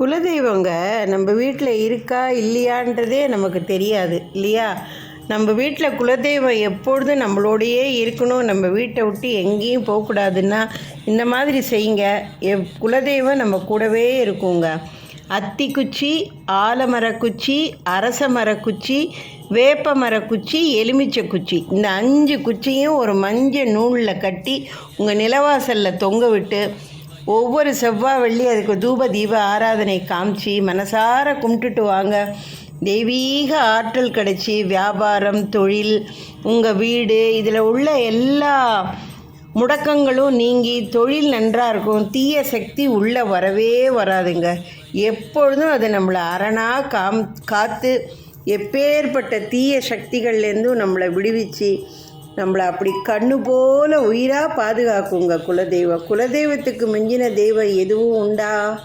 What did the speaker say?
குலதெய்வங்க நம்ம வீட்டில் இருக்கா இல்லையான்றதே நமக்கு தெரியாது இல்லையா? நம்ம வீட்டில் குலதெய்வம் எப்பொழுதும் நம்மளோடையே இருக்கணும். நம்ம வீட்டை விட்டு எங்கேயும் போகக்கூடாதுன்னா இந்த மாதிரி செய்யுங்க. எப் குலதெய்வம் நம்ம கூடவே இருக்குங்க. அத்திக்குச்சி ஆலமரக்குச்சி அரச மரக்குச்சி வேப்ப மரக்குச்சி எலுமிச்சை குச்சி இந்த அஞ்சு குச்சியும் ஒரு மஞ்சள் நூலில் கட்டி உங்கள் நிலவாசலில் தொங்க விட்டு ஒவ்வொரு செவ்வாய் வெள்ளி அதுக்கு தூப தீப ஆராதனை காமிச்சு மனசார கும்பிட்டுட்டு வாங்க. தெய்வீக ஆற்றல் கிடச்சி வியாபாரம் தொழில் உங்கள் வீடு இதில் உள்ள எல்லா முடக்கங்களும் நீங்கி தொழில் நன்றாக இருக்கும். தீய சக்தி உள்ளே வரவே வராதுங்க. எப்பொழுதும் அது நம்மளை அரணாக காம் காத்து எப்பேற்பட்ட தீய சக்திகள்லேருந்தும் நம்மளை விடுவிச்சு நம்மளை அப்படி கண்ணு போல உயிராக பாதுகாக்குங்க குலதெய்வம். குலதெய்வத்துக்கு மிஞ்சின தெய்வம் எதுவும் உண்டா?